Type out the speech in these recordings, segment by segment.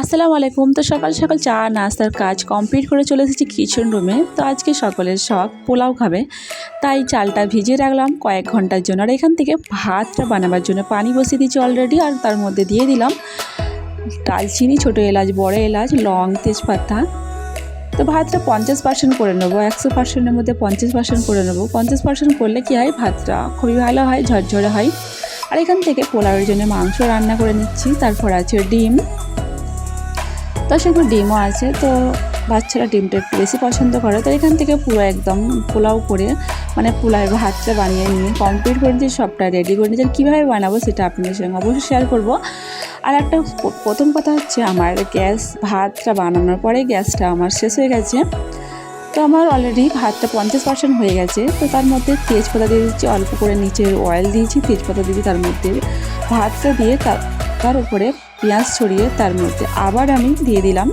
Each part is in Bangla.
আসসালামু আলাইকুম। তো সকাল সকাল চা, নাস্তার কাজ কমপ্লিট করে চলে এসেছি কিচেন রুমে তো আজকে সকলের শখ, পোলাও খাবে। তাই চালটা ভিজিয়ে রাখলাম কয়েক ঘণ্টার জন্য। আর এখান থেকে ভাতটা বানাবার জন্য পানি বসিয়ে দিয়েছি অলরেডি আর তার মধ্যে দিয়ে দিলাম দালচিনি ছোটো এলাচ, বড় এলাচ, লং তেজপাতা। তো ভাতটা পঞ্চাশ পার্সেন্ট করে নেব, একশো পার্সেন্টের মধ্যে পঞ্চাশ পার্সেন্ট করে নেব। পঞ্চাশ পার্সেন্ট করলে কী হয়? ভাতটা খুবই ভালো হয়, ঝরঝরে হয়। আর এখান থেকে পোলাওয়ের জন্য মাংস রান্না করে নিচ্ছি। তারপর আছে ডিম। তার সঙ্গে ডিমও আছে, তো বাচ্চারা ডিমটা একটু বেশি পছন্দ করে। তো এখান থেকে পুরো একদম পোলাও করে মানে পোলাও ভাতটা বানিয়ে নিয়ে কমপ্লিট করে দিয়ে সবটা রেডি করে নিয়ে কীভাবে বানাবো সেটা আপনাদের সঙ্গে অবশ্যই শেয়ার করব। আর একটা প্রথম কথা হচ্ছে আমার গ্যাস ভাতটা বানানোর পরে গ্যাসটা আমার শেষ হয়ে গেছে। তো আমার অলরেডি ভাতটা পঞ্চাশ পার্সেন্ট হয়ে গেছে, তো তার মধ্যে তেজপাতা দিয়ে দিচ্ছি, অল্প করে নিচের অয়েল দিয়েছি, তেজপাতা দিয়েছি তার মধ্যে ভাতটা দিয়ে তার উপরে পেঁয়াজ ছড়িয়ে তার মধ্যে আবার আমি দিয়ে দিলাম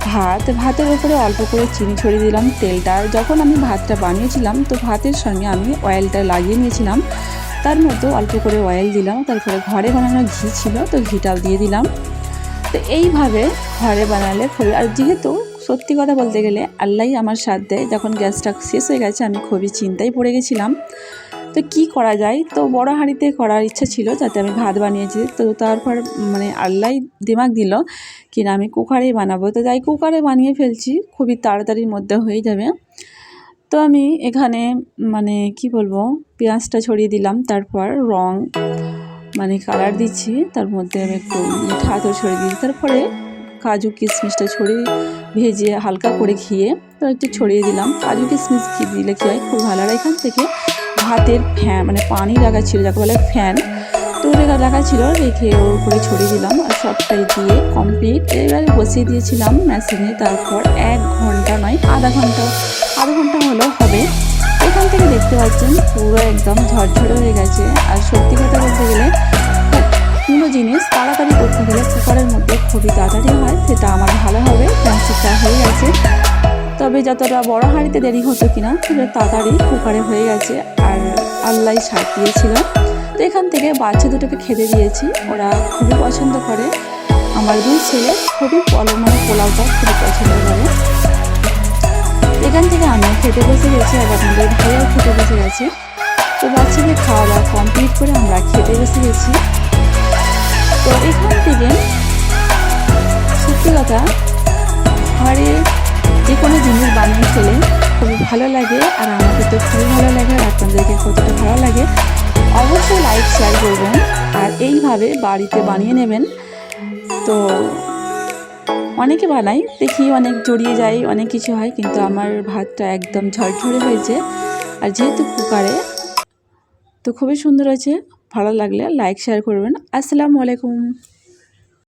ভাত। ভাতের উপরে অল্প করে চিনি ছড়িয়ে দিলাম তেলটা। যখন আমি ভাতটা বানিয়েছিলাম, তো ভাতের সঙ্গে আমি অয়েলটা লাগিয়ে নিয়েছিলাম। তার মধ্যে অল্প করে অয়েল দিলাম। তারপরে ঘরে বানানো ঘি ছিল, তো ঘিটাও দিয়ে দিলাম। তো এইভাবে ঘরে বানালে খুবই আর যেহেতু সত্যি কথা বলতে গেলে আল্লাহই আমার সাথ দেয়। যখন গ্যাসটা শেষ হয়ে গেছে, আমি খুবই চিন্তায় পড়ে গেছিলাম। তো কি করা যায়? তো বড় হাঁড়িতে করার ইচ্ছা ছিল যাতে আমি ভাত বানিয়েছি তো তারপর মানে আল্লাহ দিমাগ দিল কি না আমি কুকারেই বানাবো। তো যাই কুকারে বানিয়ে ফেলছি, খুবই তাড়াতাড়ির মধ্যে হয়ে যাবে। তো আমি এখানে মানে কি বলব, পেঁয়াজটা ছড়িয়ে দিলাম, তারপর রং মানে কালার দিচ্ছি, তার মধ্যে আমি একটু মিঠা ছড়িয়ে দিচ্ছি, তারপরে কাজু কিশমিশটা ছড়িয়ে ভেজে হালকা করে ঘিয়ে তো একটু ছড়িয়ে দিলাম। কাজু কিশমিশ ঘি দিলে কী হয়, খুব ভালো আর এখান থেকে ভাতের ফ্যান মানে পানি রাখা ছিল যাকে বলে ফ্যান। তো ওটা রাখা ছিল রেখে ওর উপরে ছড়িয়ে দিলাম আর সবটাই দিয়ে কমপ্লিট এবারে বসিয়ে দিয়েছিলাম মেশিনে তারপর এক ঘণ্টা নয়, আধা ঘণ্টা আধা ঘণ্টা হলেও হবে। এখান থেকে দেখতে পাচ্ছেন, পুরো একদম ঝরঝরে হয়ে গেছে। আর সত্যি কথা বলতে গেলে কোনো জিনিস, তাড়াতাড়ি করতে গেলে কুকারের মধ্যে খুবই তাড়াতাড়ি হয়, সেটা আমার ভালো হবে ক্যান্সিলটা হয়ে গেছে। তবে যতটা বড় হাঁড়িতে দেরি হতো কিনা তাড়াতাড়ি কুকারে হয়ে গেছে আর আল্লাহ ছাড় দিয়েছিল। তো এখান থেকে বাচ্চা দুটোকে খেতে দিয়েছি। ওরা খুবই পছন্দ করে। আমার দুই ছেলে খুবই পলো মানে পোলাওটা খুবই পছন্দ করে। এখান থেকে আমিও খেতে বসে গেছি আর আপনাদের ভাইয়াও খেতে বসে গেছে। তো বাচ্চাদের খাওয়া দাওয়া কমপ্লিট করে আমরা খেতে বসে গেছি। তো এখান থেকে সত্যি কথা ঘরে কোনো জিনিস বানিয়ে খেলে খুবই ভালো লাগে আর আমাকে তো খুবই ভালো লাগে আর আপনাদেরকে কতটা ভালো লাগে। অবশ্যই লাইক শেয়ার করবেন আর এইভাবে বাড়িতে বানিয়ে নেবেন। তো অনেকে বানাই, দেখি অনেক জড়িয়ে যায়, অনেক কিছু হয়, কিন্তু আমার ভাতটা একদম ঝরঝরে হয়েছে। আর যেহেতু কুকারে, তো খুবই সুন্দর হয়েছে। ভালো লাগলে লাইক শেয়ার করবেন। আসসালামু আলাইকুম।